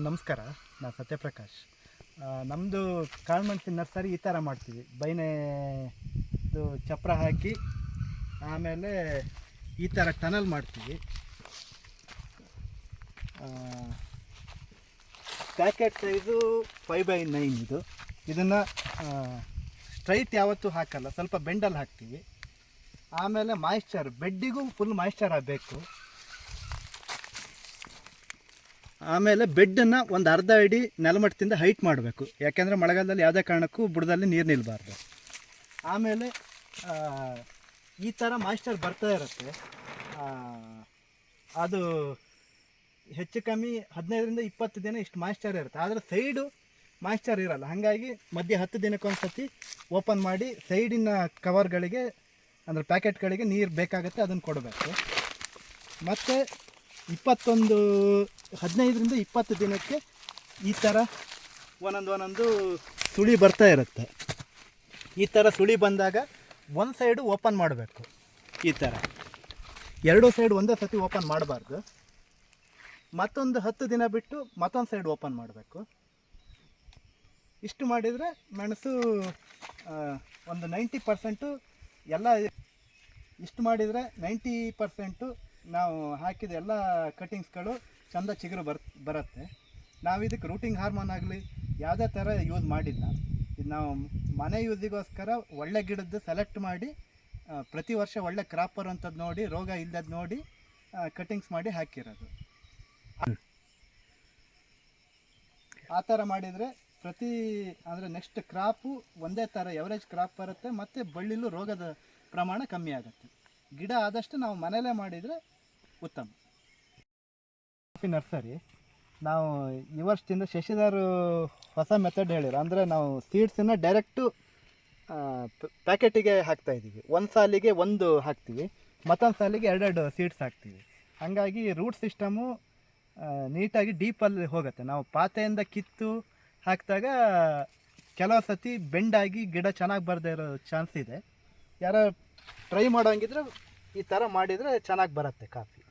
ನಮಸ್ಕಾರ. ನಾನು ಸತ್ಯಪ್ರಕಾಶ್. ನಮ್ಮದು ಕಾಳುಮೆಣಸಿನ ನರ್ಸರಿ ಈ ಥರ ಮಾಡ್ತೀವಿ. ಬೈನೆ ಇದು ಚಪ್ರ ಹಾಕಿ ಆಮೇಲೆ ಈ ಥರ ಟನಲ್ ಮಾಡ್ತೀವಿ. Packet size five by nine ಇದು. ಇದನ್ನು ಸ್ಟ್ರೈಟ್ ಯಾವತ್ತೂ ಹಾಕಲ್ಲ. ಸ್ವಲ್ಪ ಬೆಂಡಲ್ಲಿ ಹಾಕ್ತೀವಿ. ಆಮೇಲೆ ಮಾಯಿಶ್ಚರ್, ಬೆಡ್ಡಿಗೂ ಫುಲ್ ಮಾಯಿಶ್ಚರ್ ಆಗಬೇಕು. ಆಮೇಲೆ ಬೆಡ್ಡನ್ನು ಒಂದು ಅರ್ಧ ಅಡಿ ನೆಲಮಟ್ಟದಿಂದ ಹೈಟ್ ಮಾಡಬೇಕು. ಯಾಕೆಂದರೆ ಮಳೆಗಾಲದಲ್ಲಿ ಯಾವುದೇ ಕಾರಣಕ್ಕೂ ಬುಡದಲ್ಲಿ ನೀರು ನಿಲ್ಲಬಾರ್ದು ಆಮೇಲೆ ಈ ಥರ ಮಾಯಿಶ್ಚರ್ ಬರ್ತಾ ಇರುತ್ತೆ. ಅದು ಹೆಚ್ಚು ಕಮ್ಮಿ ಹದಿನೈದರಿಂದ ಇಪ್ಪತ್ತು ದಿನ ಇಷ್ಟು ಮಾಯಿಶ್ಚರ್ ಇರುತ್ತೆ. ಆದರೆ ಸೈಡು ಮಾಯಿಶ್ಚರ್ ಇರಲ್ಲ. ಹಾಗಾಗಿ ಮಧ್ಯೆ ಹತ್ತು ದಿನಕ್ಕೊಂದು ಸತಿ ಓಪನ್ ಮಾಡಿ ಸೈಡಿನ ಕವರ್ಗಳಿಗೆ ಅಂದರೆ ಪ್ಯಾಕೆಟ್ಗಳಿಗೆ ನೀರು ಬೇಕಾಗುತ್ತೆ ಅದನ್ನು ಕೊಡಬೇಕು. ಮತ್ತು ಇಪ್ಪತ್ತೊಂದು ಹದಿನೈದರಿಂದ ಇಪ್ಪತ್ತು ದಿನಕ್ಕೆ ಈ ಥರ ಒಂದೊಂದು ಒಂದೊಂದು ಸುಳಿ ಬರ್ತಾ ಇರುತ್ತೆ. ಈ ಥರ ಸುಳಿ ಬಂದಾಗ ಒಂದು ಸೈಡು ಓಪನ್ ಮಾಡಬೇಕು. ಈ ಥರ. ಎರಡೂ ಸೈಡ್ ಒಂದೇ ಸತಿ ಓಪನ್ ಮಾಡಬಾರ್ದು. ಮತ್ತೊಂದು ಹತ್ತು ದಿನ ಬಿಟ್ಟು ಮತ್ತೊಂದು ಸೈಡ್ ಓಪನ್ ಮಾಡಬೇಕು. ಇಷ್ಟು ಮಾಡಿದರೆ ಮೆಣಸು ಒಂದು ನೈಂಟಿ ಪರ್ಸೆಂಟು ಎಲ್ಲ ಇಷ್ಟು ಮಾಡಿದರೆ ನೈಂಟಿ ಪರ್ಸೆಂಟು ನಾವು ಹಾಕಿದ ಎಲ್ಲ ಕಟ್ಟಿಂಗ್ಸ್ಗಳು ಚಂದ ಚಿಗುರು ಬರ್, ಬರುತ್ತೆ. ನಾವು ಇದಕ್ಕೆ ರೂಟಿಂಗ್ ಹಾರ್ಮೋನ್ ಆಗಲಿ ಯಾವುದೇ ಥರ ಯೂಸ್ ಮಾಡಿಲ್ಲ. ಇದು ನಾವು ಮನೆ ಯೂಸಿಗೋಸ್ಕರ ಒಳ್ಳೆ ಗಿಡದ್ದು ಸೆಲೆಕ್ಟ್ ಮಾಡಿ ಪ್ರತಿ ವರ್ಷ ಒಳ್ಳೆ ಕ್ರಾಪ್ ಬರುವಂಥದ್ದು ನೋಡಿ, ರೋಗ ಇಲ್ಲದ ನೋಡಿ ಕಟ್ಟಿಂಗ್ಸ್ ಮಾಡಿ ಹಾಕಿರೋದು. ಆ ಥರ ಮಾಡಿದರೆ ಪ್ರತಿ, ಅಂದರೆ ನೆಕ್ಸ್ಟ್ ಕ್ರಾಪು ಒಂದೇ ಥರ ಎವರೇಜ್ ಕ್ರಾಪ್ ಬರುತ್ತೆ, ಮತ್ತು ಬಳ್ಳಿಲೂ ರೋಗದ ಪ್ರಮಾಣ ಕಮ್ಮಿ ಆಗುತ್ತೆ. ಗಿಡ ಆದಷ್ಟು ನಾವು ಮನೆಯಲ್ಲೇ ಮಾಡಿದರೆ ಉತ್ತಮ. Coffee nursery. ನಾವು ಈ ವರ್ಷದಿಂದ ಶಶಿಧರ್ ಹೊಸ ಮೆಥಡ್ ಹೇಳಿರು. ಅಂದರೆ ನಾವು ಸೀಡ್ಸನ್ನು ಡೈರೆಕ್ಟು ಪ್ಯಾಕೆಟಿಗೆ ಹಾಕ್ತಾ ಇದ್ದೀವಿ. ಒಂದು ಸಾಲಿಗೆ ಒಂದು ಹಾಕ್ತೀವಿ. ಮತ್ತೊಂದು ಸಾಲಿಗೆ ಎರಡೆರಡು ಸೀಡ್ಸ್ ಹಾಕ್ತೀವಿ. ಹಾಗಾಗಿ ರೂಟ್ ಸಿಸ್ಟಮು ನೀಟಾಗಿ ಡೀಪಲ್ಲಿ ಹೋಗುತ್ತೆ. ನಾವು ಪಾತೆಯಿಂದ ಕಿತ್ತು ಹಾಕಿದಾಗ ಕೆಲವು ಸತಿ ಬೆಂಡಾಗಿ ಗಿಡ ಚೆನ್ನಾಗಿ ಬರದೇ ಇರೋ ಚಾನ್ಸ್ ಇದೆ. ಯಾರೋ ಟ್ರೈ ಮಾಡೋಂಗಿದ್ರೆ ಈ ಥರ ಮಾಡಿದರೆ ಚೆನ್ನಾಗಿ ಬರುತ್ತೆ ಕಾಫಿ